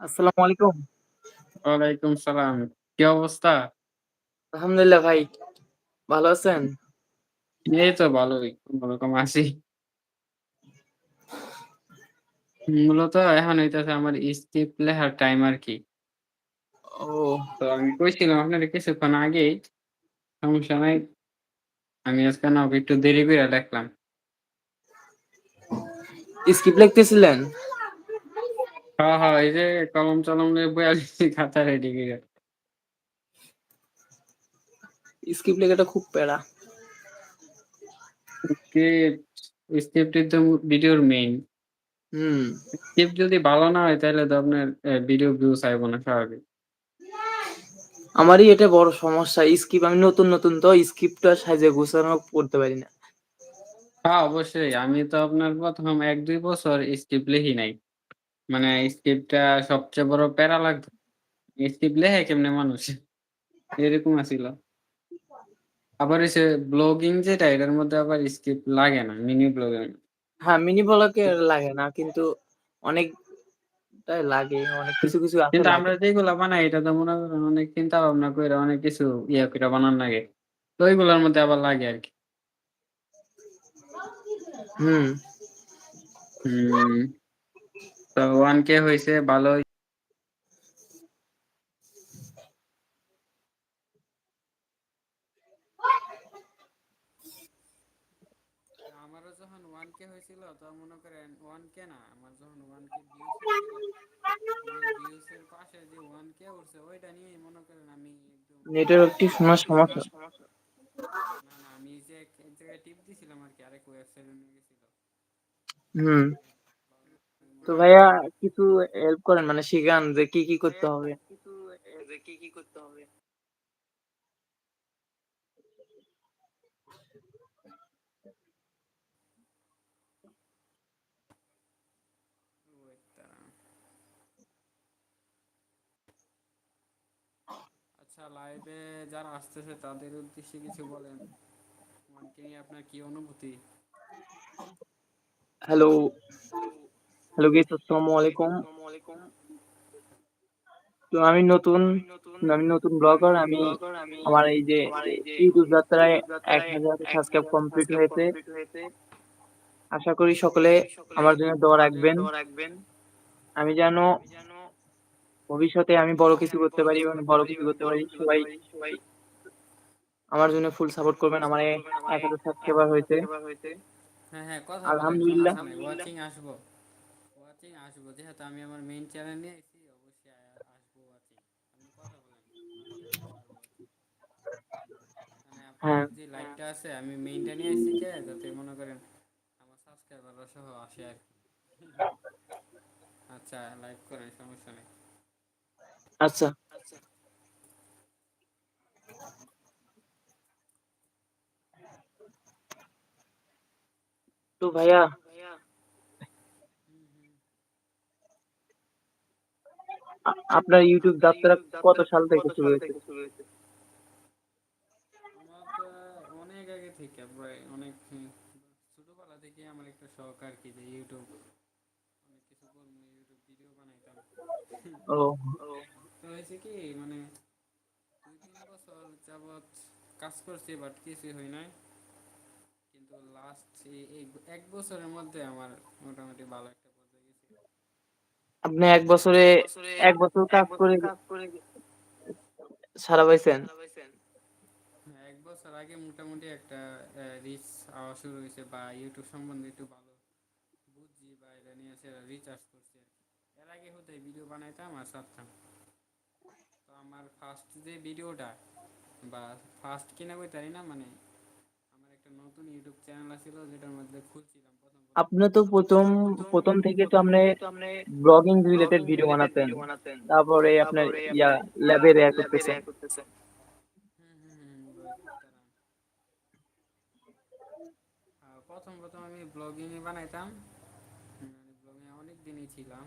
আসসালামু আলাইকুম। ওয়ালাইকুম সালাম। কি অবস্থা? আলহামদুলিল্লাহ ভাই। ভালো আছেন? এই তো ভালোই। কোনরকম আছি। মূলত এখন হইতেছে আমার স্ক্রিপ্ট লেখার টাইম আরকি। ও। তো আমি কইছিলাম আপনারে কিছুক্ষণ আগেই, সমস্যা নাই। আমি আজকে না একটু দেরি কইরা লেখলাম। স্কিপ লিখতেছিলেন? হ্যাঁ, হ্যাঁ, এই যে কলম-টলম নিয়ে বইয়া রইছি খাতা রেডি কইরা। স্ক্রিপ্ট লেখাটা খুব প্যারা। স্ক্রিপ্ট, স্ক্রিপ্টই তো ভিডিওর মেইন। হুম। স্ক্রিপ্ট যদি ভালো না হয় তাইলে তো আপনার ভিডিও ভিউজ আইব না স্বাভাবিক। আমারই এটা বড় সমস্যা। স্ক্রিপ্ট আমি নতুন, নতুন তো স্ক্রিপ্টটা সাইজে গুছানো পড়তে পারি না। হ্যাঁ, অবশ্যই। আমি তো আপনার ১ম ১-২ বছর স্ক্রিপ্ট লিখি নাই। মানে স্ক্রিপ্টটা সবচেয়ে বড় প্যারা লাগতো। স্ক্রিপ্ট লেখে কেমনে মানুষ? এরকম আছিল। আবার হইছে ব্লগিং যেটা এটার মধ্যে আবার স্ক্রিপ্ট লাগে না। Mini blogging. হ্যাঁ, মিনি ব্লগে লাগে না কিন্তু অনেকটাই লাগে। অনেক কিছু, কিছু আছে কিন্তু। আমরা যেগুলা বানাই এটা তো মনে করেন অনেক চিন্তা ভাবনা করে অনেক কিছু ইয়া কইরা বানান লাগে। তো ওইগুলার মধ্যে আবার লাগে আরকি। হুম। হুম। তো 1K হইছে ভালোই। আমারও যখন 1K হইছিল তখন মনে করেন 1K না, আমার যখন 1K ভিউজ হইছিল, এর পাশে যে 1K উঠছে ওইটা নিয়েই মনে করেন আমি একদম নেটওয়ার্কটি শোনার সমস্যা। না, না আমি যে এক জায়গায় টিপ দিছিলাম আরকি আরেক ওয়েবসাইটে নিয়ে গেছিল। হুম। তো ভাইয়া কিছু হেল্প করেন মানে শিখান যে কি, কি করতে হবে? যে কি, কি করতে হবে? আচ্ছা লাইভে যারা আসতেছে তাদের উদ্দেশ্যে কিছু বলেন। 1K আপনার কি অনুভূতি? হ্যালো। হ্যালো গাইস আসসালামু আলাইকুম। তো আমি নতুন, আমি নতুন, ব্লগার। আমি আমার এই যে ইউটিউব যাত্রায় যাত্রায় ১০০০ সাবস্ক্রাইব কমপ্লিট হয়েছে। আশা করি সকলে আমার জন্য দোয়া রাখবেন। আমি যেন ভবিষ্যতে আমি বড় কিছু করতে পারি এবং বড় কিছু করতে পারি। সবাই আমার জন্য ফুল সাপোর্ট করবেন। আমার এ সাপোর্ট করবেন। আমার ১০০০ সাবস্ক্রাইবার হয়েছে। হ্যাঁ, হ্যাঁ আলহামদুলিল্লাহ। আসব। যেহেতু আমি আমার মেইন চ্যানেল নিয়ে আইছি অবশ্যই আসব ওয়াচিং। আপনি কথা বলেন। মানে আপনার হ্যাঁ। যে লাইভটা আছে আমি মেইনটা নিয়ে আইছি কে যাতে মনে করেন আমার সাবস্ক্রাইবাররা সহ আসে আরকি। আচ্ছা লাইভ করেন সমস্যা নাই। আচ্ছা। আচ্ছা। তো ভাইয়া তো ভাইয়া হুম, হুম। আ আপনার ইউটিউব যাত্রা কত সাল থেকে শুরু হয়েছে? থেকে অনেক আগে থেকে প্রায় অনেক ছোটবেলা থেকেই আমার একটা শখ আরকি যে ইউটিউব অনেক কিছু করব, ইউটিউব ভিডিও বানাইতাম। ও। তো হয়েছে কি মানে ২-৩ বছর যাবৎ কাজ করছি বাট কিছুই হয় নাই। কিন্তু লাস্ট এই ১ বছরের মধ্যে আমার মোটামুটি ভালো একটা। আপনি ১ আপনি বছরে ১ বছরে ১ বছর কাজ করে সাড়া পাইছেন? হ্যাঁ, ১ বছর আগে মোটামুটি একটা রিচ আওয়া শুরু হইছে বা ইউটিউব সম্বন্ধে একটু ভালো বুঝছি বা এটা নিয়ে সেরা করছি এর আগে হতে ভিডিও বানাইতাম আর ছাড়তাম। তো আমার ফার্স্ট যে ভিডিওটা বা ফার্স্ট কিনা কইতারি না মানে আমার একটা নতুন ইউটিউব চ্যানেল আছিল যেটার মধ্যে খুলছিলাম ১ম, ১ম। আপনি তো ১ম, আপনি তো ১ম, ১ম থেকে তো আপনি ব্লগিং রিলেটেড ভিডিও বানাতেন। তারপরে আপনার ইয়া ল্যাবে ল্যাবে করতেছেন। ১ম, ১ম আমি ব্লগিং বানাইতাম। ব্লগিং অনেক দিনই ছিলাম।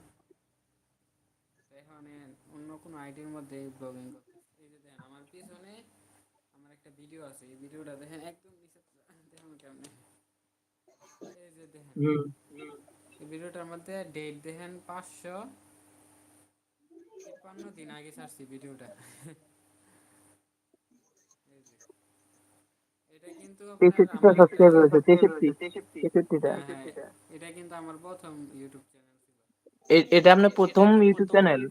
এখানে অন্য কোনো আইডির মধ্যে ব্লগিং। এই যে দেখেন আমার পিছনে আমার একটা ভিডিও আছে। এই ভিডিওটা দেখেন একদম নিচে দেখুন কেমনে। এই যে দেখেন। হুম। হুম। এই ভিডিওটার মধ্যে ডেট দেখেন ৫০০ তিপ্পান্ন দিন আগে ছাড়ছি ভিডিওটা এটা কিন্তু আমার একটা সাবস্ক্রাইব হয়েছে তেষট্টি তেষট্টিটা হ্যাঁ, হ্যাঁ, এটা কিন্তু আমার প্রথম ইউটিউব চ্যানেল ছিল এটা আপনার প্রথম ইউটিউব চ্যানেল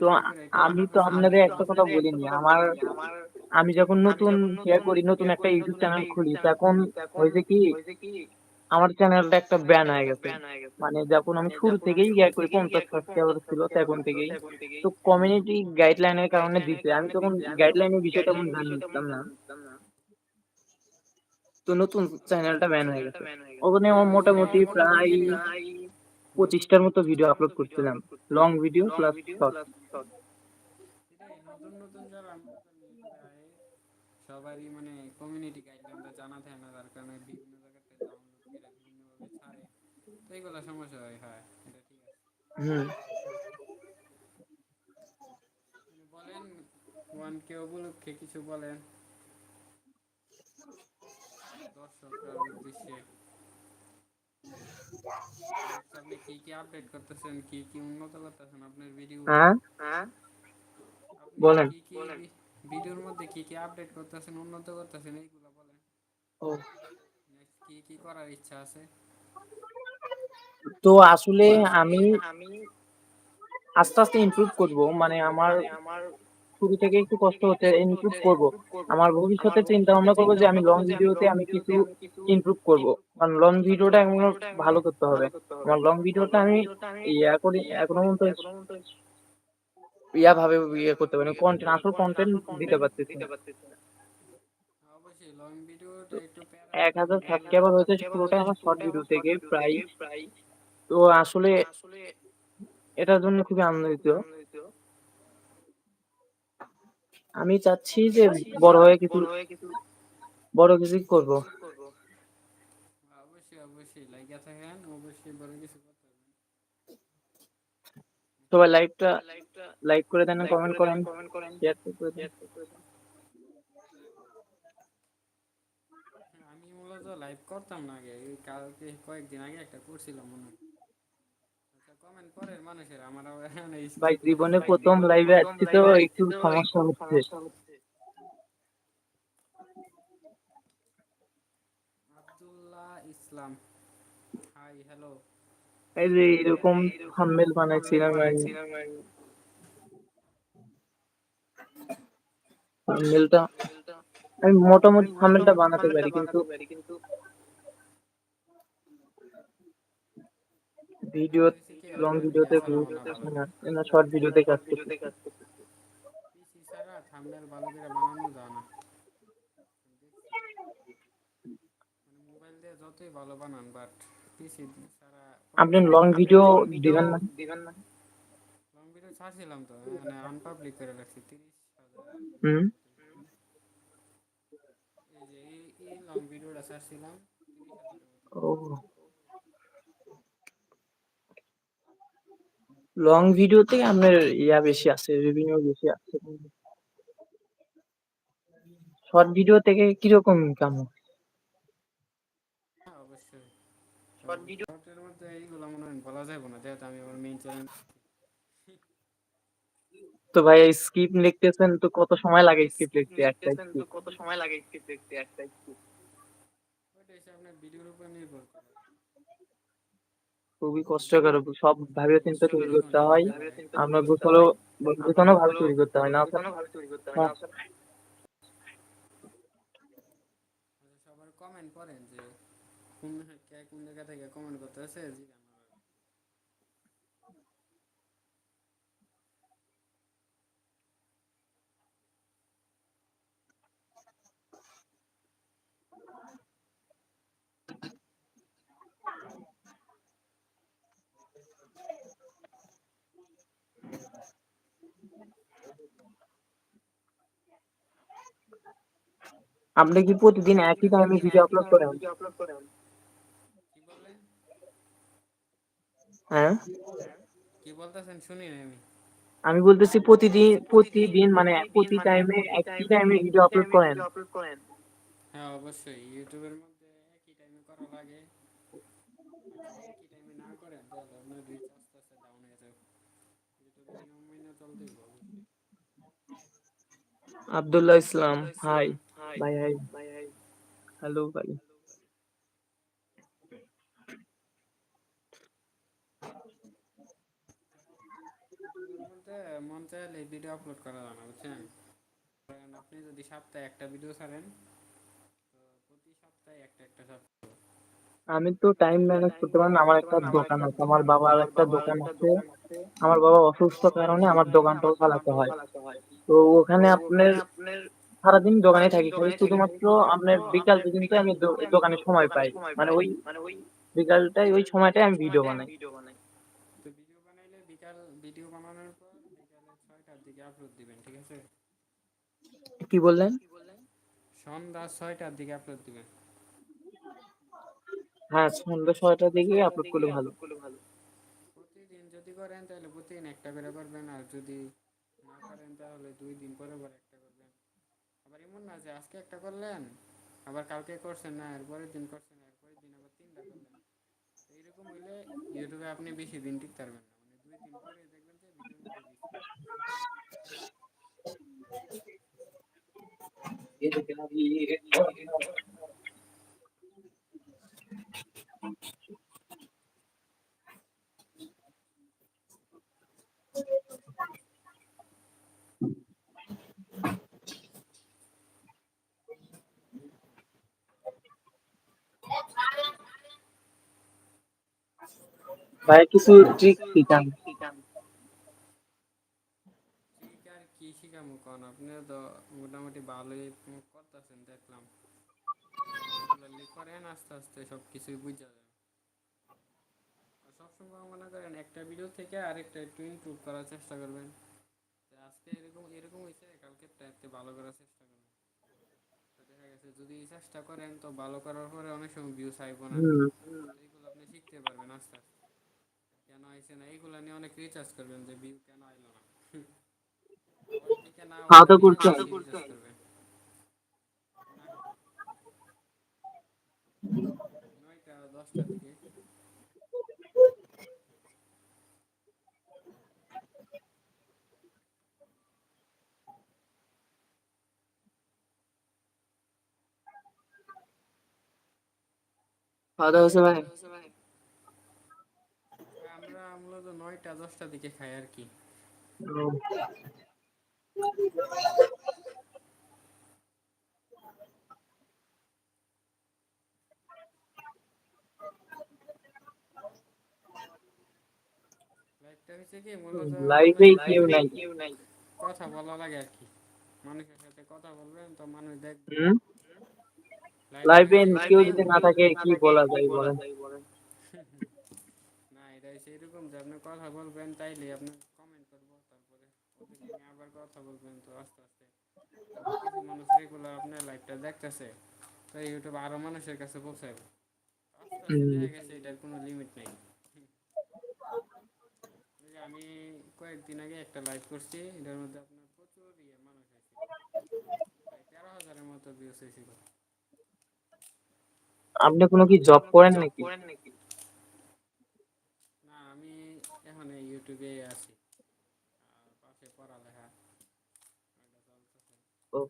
তো আমি তো আপনাদের একটা কথা বলিনি আমার আমি যখন নতুন শেয়ার করি নতুন একটা ইউটিউব চ্যানেল খুলি তখন হয়েছে কি আমার চ্যানেলটা একটা ব্যান হয়ে গেছে। মানে যখন আমি শুরু থেকেই ইয়ে করি পঞ্চাশ সাবস্ক্রাইবার ছিল তখন থেকেই। তো কমিউনিটি গাইডলাইনের কারণে দিতে আমি তখন গাইডলাইনের বিষয়টা তেমন জানতাম না। তো নতুন চ্যানেলটা ব্যান হয়ে গেছে। ওখানে আমার মোটামুটি প্রায় পঁচিশটার মতো ভিডিও আপলোড করছিলাম। লং ভিডিও প্লাস শর্ট এটাই নতুন নতুন যারা নতুন ইউটিউবে আয় সবারই মানে কমিউনিটি গাইডলাইনটা জানা থাকে না যার কারণে বিভিন্ন জায়গাতে ডাউনলোড করে বিভিন্নভাবে ছাড়ে। তো এইগুলো সমস্যা হয় হয় এটা ঠিক আছে। হুম। বলেন ওয়ান কে উপলক্ষে কিছু বলেন। দর্শকরার উদ্দেশ্যে। আপনি কি কি আপডেট করতেছেন কি কি উন্নত করতেছেন আপনার ভিডিও হ্যাঁ? বলেন। কি কি ভিডিওর মধ্যে কি কি আপডেট করতেছেন উন্নত করতেছেন এইগুলো বলেন। ও। কি কি করার ইচ্ছা আছে? তো আসলে আমি আমি আস্তে আস্তে ইমপ্রুভ করব মানে আমার আমার শুরু থেকে একটু কষ্ট হচ্ছে ইমপ্রুভ করব। আমার ভবিষ্যতে চিন্তা ভাবনা করব যে আমি লং ভিডিওতে আমি কিছু ইমপ্রুভ করব কারণ লং ভিডিওটা এখন ভালো করতে হবে। আমার লং ভিডিওটা আমি ইয়া করি এখনও পর্যন্ত ইয়া ভাবে ইয়ে করতে পারি কন্টেন্ট আসল কন্টেন্ট দিতে পারতেছি না। এক হাজার সাবস্ক্রাইবার হয়েছে পুরোটাই আমার শর্ট ভিডিও থেকে প্রায়। তো আসলে এটার জন্য খুবই আনন্দিত। আমি চাচ্ছি যে বড় হয়ে কিছু, বড় কিছু করব। অবশ্যই অবশ্যই। লাইকা থাকেন, অবশ্যই বড় কিছু সবাই লাইভটা লাইক করে দেন কমেন্ট করেন শেয়ার করে দেন। আমি মূলত লাইভ করতাম না আগে কালকে কয়েকদিন আগে একটা করছিলাম মনে হয়। আচ্ছা কমেন্ট করেন মানুষের আমার skip ভাই জীবনে প্রথম লাইভে আসছি তো একটু সমস্যা হচ্ছে। আব্দুল্লাহ ইসলাম। যে এরকম থাম্বনেল বানাইছিলাম আমি থাম্বনেলটা আমি মোটামুটি থাম্বনেলটা বানাতে পারি, কিন্তু ভিডিও লং ভিডিওতে না শর্ট ভিডিওতে কাজ করতে থাম্বনেল ভালো করে বানানো যায় না মোবাইল দিয়ে যতই ভালো বানান বাট পিসি আপনি লং ভিডিও দিবেন না? দিবেন না। লং ভিডিও ছাড়ছিলাম তো মানে আনপাবলিক করে রাখছি তিরিশ হাজার হুম। এই যে এই এই লং ভিডিওটা তিরিশ ও। লং ভিডিওতে আপনার ইয়া বেশি আছে রেভিনিউ বেশি আছে। শর্ট ভিডিও থেকে কীরকম ইনকাম হ্যাঁ অবশ্যই শর্টের মধ্যে এইগুলো মনে হয় বলা যাবে না যেহেতু আমি আমার মেইন চ্যানেল তো ভাই স্ক্রিপ্ট লিখতেছেন তো কত সময় লাগে স্ক্রিপ্ট লিখতে? একটা স্ক্রিপ্ট ওইটা এসে আপনার ভিডিওর উপর নির্ভর করে। খুবই কষ্টকর সব ভাবে চিন্তা তৈরি করতে হয়। আমরা গোছালো গোছানো ভাবে তৈরি করতে হয় না হ্যাঁ। আচ্ছা সবার কমেন্ট করেন যে কোন কে কোন জায়গা থেকে কমেন্ট করতেছে জিজ্ঞাসা আমার আপনি কি প্রতিদিন একই টাইমে ভিডিও আপলোড করেন কি বললেন হ্যাঁ? কি বলতেছেন? শুনি আমি। আমি বলতেছি প্রতিদিন প্রতিদিন মানে প্রতি টাইমে একই টাইমে ভিডিও আপলোড করেন। হ্যাঁ অবশ্যই। ইউটিউবের মধ্যে একই টাইমে করা লাগে। একই টাইমে না করেন তাহলে আপনার রিচ আসতে নিয়ম মেনে চলতেই হবে আব্দুল্লাহ ইসলাম হাই ভাই হাই হ্যালো ভাই ইউটিউবের মন চাইলে ভিডিও আপলোড করা যায় না বুঝছেন? আপনি যদি সপ্তাহে একটা ভিডিও ছাড়েন তো প্রতি সপ্তাহে একটা একটা হবে। আমি তো টাইম ম্যানেজ করতে পারি না আমার একটা দোকান আছে আমার বাবার একটা দোকান আছে। আমার বাবা অসুস্থ কারণে আমার দোকানটাও চালাতে হয়। তো ওখানে আপনার সারাদিন দোকানে থাকি খালি শুধুমাত্র আপনার বিকাল পর্যন্ত আমি দোকানে সময় পাই। মানে ওই বিকালটাই ওই সময়টাই আমি ভিডিও বানাই তো ভিডিও বানাইলে বিকাল ভিডিও বানানোর পর বিকালে ছয়টার দিকে আপলোড দিবেন ঠিক আছে কি বললেন? সন্ধ্যা ছয়টার দিকে আপলোড দিবেন হ্যাঁ সন্ধ্যা ছয়টার দিকে আপলোড করলে ভালো। প্রতিদিন যদি করেন তাহলে প্রতিদিন একটা করে করবেন আর যদি না করেন তাহলে দুই দিন পরে পরে একটা করবেন। আবার এমন না যে আজকে একটা করলেন আবার কালকে করছেন না এরপরের দিন করছেন না এরপরের দিন আবার তিনটা করলেন। এইরকম হইলে ইউটিউবে আপনি বেশি দিন টিকতে পারবেন না। মানে দুই দিন পরে দেখবেন যে রিচ ভাই কিছু ট্রিক শিখান ঠিক আর কি শিখামু কোন আপনি তো মোটামুটি ভালোই করতেছেন দেখলাম। করেন আস্তে আস্তে সব কিছুই বুঝা আর সবসময় মনে করেন একটা ভিডিও থেকে আরেকটা একটু ইমপ্রুভ করার চেষ্টা করবেন। আজকে এরকম এরকম হয়েছে কালকে ভালো করার চেষ্টা করবেন। দেখা গেছে যদি চেষ্টা করেন তো ভালো করার পরে অনেক সময় ভিউ চাইব না। হুম। এইগুলো আপনি শিখতে পারবেন আস্তে আস্তে। কেন আইছে না এইগুলো নিয়ে অনেক রিচার্জ করবেন যে ভিউ কেন আইলো না। খাওয়া দাওয়া দশটার দিকে খাওয়া দাওয়া হয়েছে ভাই আমরা মূলত নয়টা দশটার দিকে খাই আর কি। কেউ নাই। কথা বলা লাগে আর কি। মানুষের সাথে কথা বলবেন তো মানুষ দেখবে। হুম? Live লাইভে কেউ যদি না থাকে কি বলা যায় বলেন? না এটা সেরকম যে আপনি কথা বলবেন তাইলে আপনি কমেন্ট করব তারপরে ওদের নিয়ে আবার কথা বলবেন তো আস্তে আস্তে মানুষ রেগুলার আপনার দেখতেছে তো ইউটিউব আরও মানুষের কাছে পৌঁছাবে এটার কোনো লিমিট নেই আমি কয়েকদিন আগে একটা লাইভ করছি এটার মধ্যে আপনার প্রচুর ইয়ে মানুষ প্রায় তেরো হাজারের মতো ভিউস হয়েছিল আপনি কোনো কি জব করেন নাকি? না, আমি এখন ইউটিউবে আছি আর পাশে পড়ালেখা এটা ও,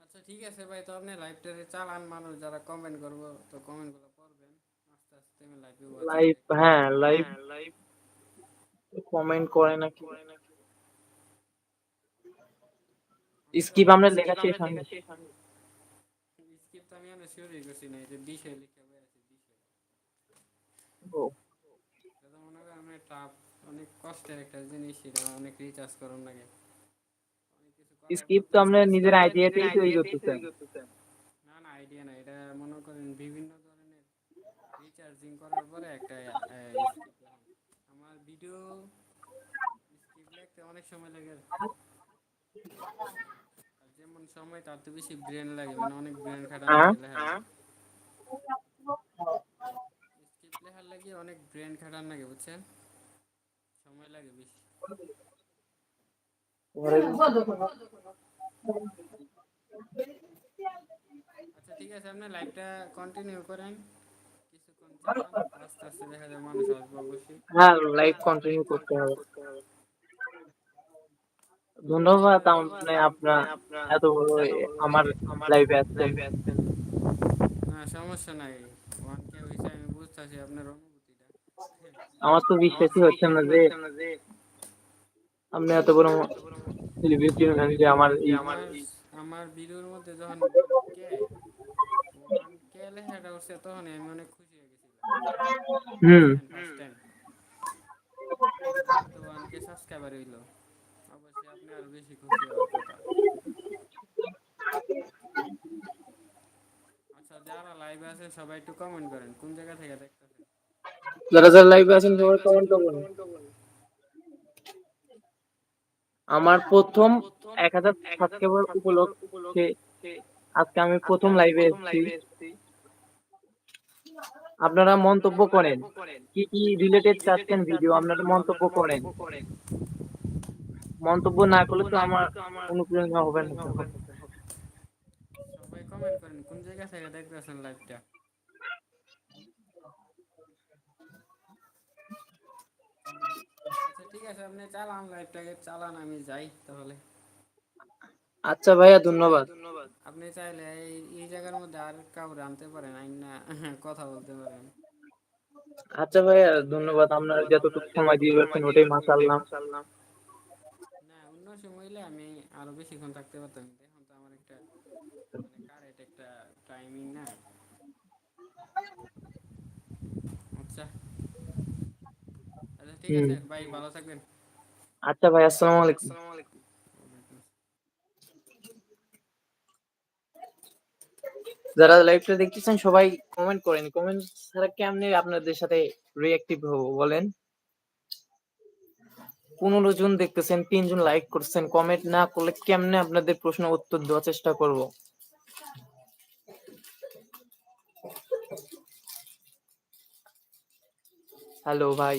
আচ্ছা ঠিক আছে ভাই তো আপনি লাইভটারে চালান মানুষ যারা কমেন্ট করব তো কমেন্টগুলো পড়বেন আস্তে আস্তে আমি লাইভে লাইভ হ্যাঁ লাইভ কমেন্ট করে নাকি। স্কিপ আমরা লেখা শেষ হয়নি স্কিপ তো আমি এখনও শুরুই করছি না যে দিশে লিখে আছে দিশে ও, মনে অনেক কষ্টের একটা জিনিস এটা অনেক রিচার্জ করুন লাগে। স্কিপ তো আমরা নিজের আইডিয়াতেই তৈরি করতেছেন। না না আইডিয়া না এটা মনে করেন বিভিন্ন ধরনের রিচার্জিং করার পরে একটা আমার ভিডিও স্কিপ লিখতে অনেক সময় লাগে। যেমন সময় তার তো বেশি ব্রেন লাগে মানে অনেক ব্রেন হ্যাঁ। লেখার স্কিপ লেখার লাগে অনেক ব্রেন খাটান লাগে বুঝছেন? সময় লাগে বেশি আচ্ছা ঠিক আছে আপনি লাইভটা কন্টিনিউ করেন কিছুক্ষণ চালান আস্তে আস্তে দেখা যায় মানুষ আসবে অবশ্যই হ্যাঁ লাইভ কন্টিনিউ করতে হবে ধন্যবাদ আপনি আপনার এত বড় আমার লাইভে আসছেন না সমস্যা নাই ওয়ান কে হয়েছে আমি বুঝতেছি আপনার অনুভূতিটা আমার তো বিশ্বাসই হচ্ছে না যে আপনি এত বড় সেলিব্রিটি হলেন যে আমার এই আমার আমার ভিডিওর মধ্যে যখন কে কে লেখাটা উঠছে তখন আমি অনেক খুশি হয়ে গেছিলাম। হুম। তো ওয়ান সাবস্ক্রাইবার হইল। অবশ্যই আপনি আরও বেশি খুশি হওয়ার কথা। আচ্ছা যারা লাইভে আছেন সবাই একটু কমেন্ট করেন। কোন জায়গা থেকে দেখতেছেন যারা যারা লাইভে আছেন, সবাই কমেন্ট করবেন। আমার প্রথম এক হাজার সাবস্ক্রাইবার উপলক্ষে আজকে আমি প্রথম লাইভে এসেছি। আপনারা মন্তব্য করেন। কি কি রিলেটেড চাচ্ছেন ভিডিও আপনারা মন্তব্য করেন। মন্তব্য না করলে তো আমার অনুপ্রেরণা হবে না। সবাই কমেন্ট করেন, কোন জায়গা থেকে দেখতেছেন লাইভটা ঠিক আছে আপনি চালান লাইভটাকে চালান আমি যাই তাহলে। আচ্ছা ভাইয়া ধন্যবাদ। আপনি চাইলে এই জায়গার মধ্যে আর কাউরে আনতে পারেন না কথা বলতে পারেন। আচ্ছা ভাইয়া ধন্যবাদ। আপনারা যতটুকু সময় দিয়ে যাচ্ছেন ওটাই মাসাল্লাহ না অন্য সময় হইলে আমি আরও বেশিক্ষণ থাকতে পারতাম। এখন তো আমার একটা মানে কারেক্ট একটা টাইমিং না। আচ্ছা। ঠিক আছে ভাই ভালো থাকবেন। আচ্ছা ভাই আসসালামু আলাইকুম। যারা লাইভটা দেখতেছেন সবাই কমেন্ট করেন। কমেন্ট ছাড়া কেমনে আপনাদের সাথে রিঅ্যাক্টিভ হব বলেন? পনেরো জন দেখতেছেন তিনজন লাইক করছেন। কমেন্ট না করলে কেমনে আপনাদের প্রশ্ন উত্তর দেওয়ার চেষ্টা করব? হ্যালো ভাই।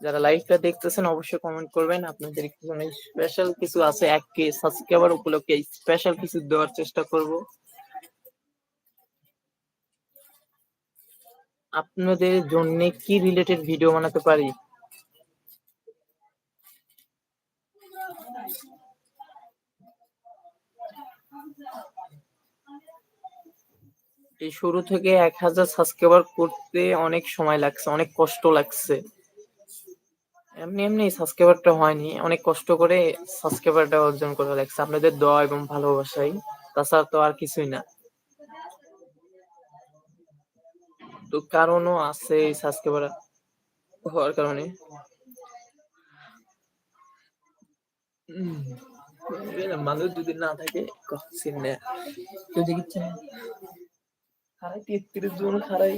যারা লাইভটা দেখতেছেন, অবশ্যই কমেন্ট করবেন। আপনাদের স্পেশাল কিছু আছে এক কে সাবস্ক্রাইবার উপলক্ষে স্পেশাল কিছু দেওয়ার চেষ্টা করব। আপনাদের জন্য কি রিলেটেড ভিডিও বানাতে পারি? এই শুরু থেকে এক হাজার সাবস্ক্রাইবার করতে অনেক সময় লাগছে, অনেক কষ্ট লাগছে। এমনি এমনি সাবস্ক্রাইবারটা হয়নি, অনেক কষ্ট করে সাবস্ক্রাইবারটা অর্জন করা লাগছে। আপনাদের দোয়া এবং ভালোবাসাই। তাছাড়া তো আর কিছুই না। তো কারণও আছে এই সাবস্ক্রাইবার হওয়ার কারণে। মানুষ যদি না থাকে কখন না। কেউ খারাই তেত্রিশ জন খারাই।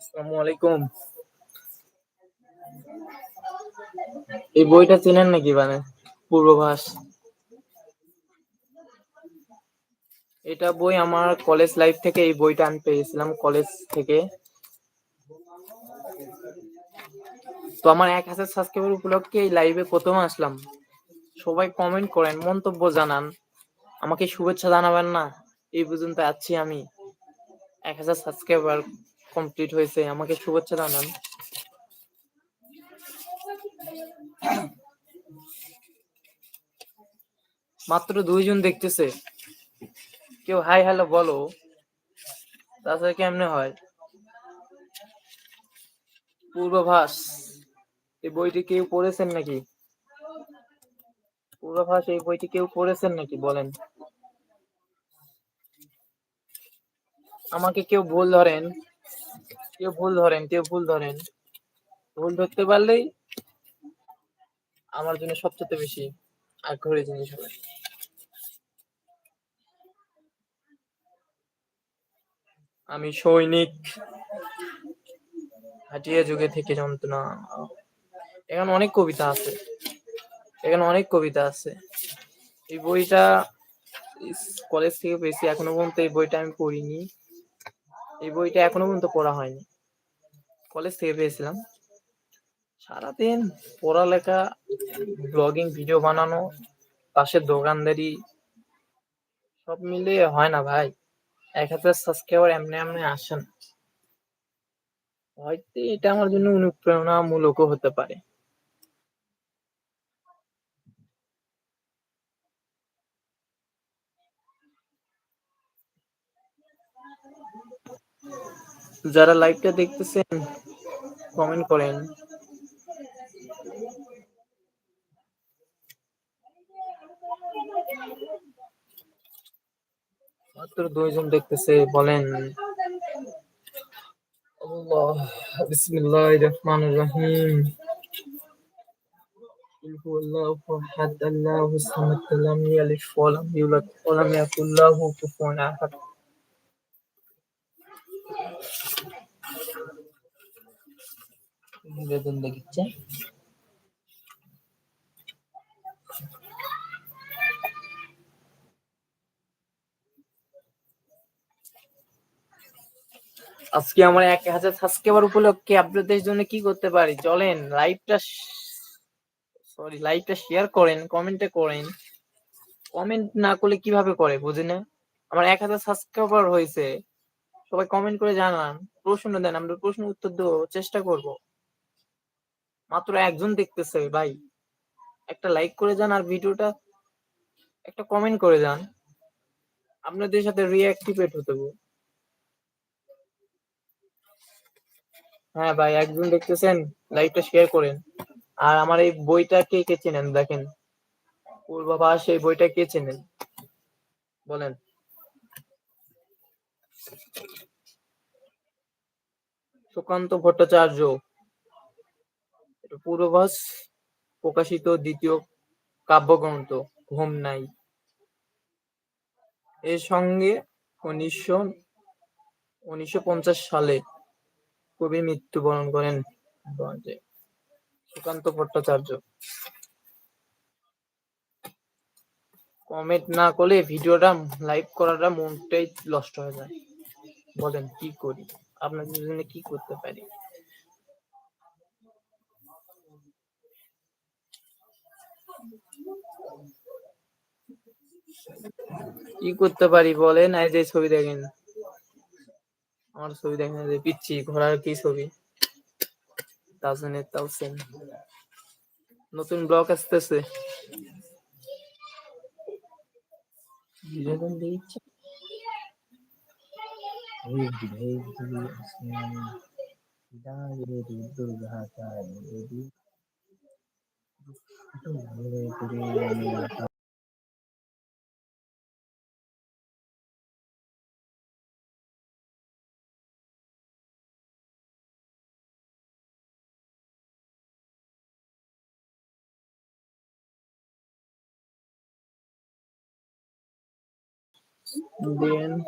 আসসালামু আলাইকুম। এই বইটা চেনেন নাকি মানে? পূর্বভাস এটা বই আমার কলেজ লাইফ থেকে এই বইটা আমি পেয়েছিলাম কলেজ থেকে। তো আমার এক হাজার সাবস্ক্রাইবার উপলক্ষে এই লাইভে প্রথম আসলাম। সবাই কমেন্ট করেন, মন্তব্য জানান। আমাকে শুভেচ্ছা জানাবেন না, এই পর্যন্ত আছি আমি। এক হাজার সাবস্ক্রাইবার কমপ্লিট হয়েছে, আমাকে শুভেচ্ছা জানান। মাত্র দুইজন দেখতেছে। কেউ হাই হ্যালো বলো। তাছাড়া কেমনে হয়? পূর্বাভাস। এই বইটি কেউ পড়েছেন নাকি? পূর্বাভাস, এই বইটি কেউ পড়েছেন নাকি? বলেন। আমাকে কেউ ভুল ধরেন। কেউ ভুল ধরেন, কেউ ভুল ধরেন। ভুল ধরতে পারলেই আমার জন্য সবচেয়ে বেশি আগ্রহের জিনিস হবে আমি সৈনিক হাটিয়া যুগে থেকে যন্ত্রণা। এখানে অনেক কবিতা আছে। এখানে অনেক কবিতা আছে। এই বইটা কলেজ থেকে পেয়েছি, এখনও পর্যন্ত এই বইটা আমি পড়িনি। এই বইটা এখনও পর্যন্ত পড়া হয়নি। কলেজ থেকে পেয়েছিলাম। সারাদিন পড়ালেখা ব্লগিং ভিডিও বানানো, পাশের দোকানদারি সব মিলিয়ে হয় না ভাই। এক হাজার সাবস্ক্রাইবার এমনি এমনি আসে না। হয়তো এটা আমার জন্য অনুপ্রেরণামূলকও হতে পারে। যারা লাইভটা দেখতেছেন কমেন্ট করেন। মাত্র দুইজন দেখতেছে বলেন আল্লাহ বিসমিল্লাহির রহমানির রহিম قل هو الله احد الله الصمد لم يلد ولم يولد ولم يكن له كفوا احد বেতন দেখিচ্ছে আজকে আমার এক হাজার সাবস্ক্রাইবার উপলক্ষে আপনাদের জন্য কি করতে পারি? চলেন লাইভটা সরি লাইভটা শেয়ার করেন কমেন্টে করেন। কমেন্ট না করলে কীভাবে করে, বুঝি না? আমার এক হাজার সাবস্ক্রাইবার হয়েছে। সবাই কমেন্ট করে জানান। প্রশ্ন দেন, আমরা প্রশ্ন উত্তর দেবো চেষ্টা করব। মাত্র একজন দেখতেছে ভাই। একটা লাইক করে যান আর ভিডিওটা একটা কমেন্ট করে যান। আপনাদের সাথে রিঅ্যাক্টিভেট হতে হবে। হ্যাঁ ভাই, একজন দেখতেছেন লাইভটা শেয়ার করেন। আর আমার এই বইটা কে কে চেনেন দেখেন? পূর্বাভাস এই বইটা কে চেনেন? বলেন। সুকান্ত ভট্টাচার্য। পূর্বাভাস প্রকাশিত দ্বিতীয় কাব্যগ্রন্থ, ঘুম নাই। এর সঙ্গে উনিশশো উনিশশো সালে কবি মৃত্যুবরণ করেন সুকান্ত ভট্টাচার্য। কমেন্ট না করলে ভিডিওটা লাইভ করাটা মনটাই নষ্ট হয়ে যায়। বলেন, কি করি? আপনাদের জন্য কি করতে পারি? কি করতে পারি বলেন? এই যে ছবি দেখেন। আমার ছবি দেখেন যে পিচ্ছি ঘোড়ার কি ছবি তাজনের তাওসেন নতুন ব্লগ আসতেছে বিনোদন and then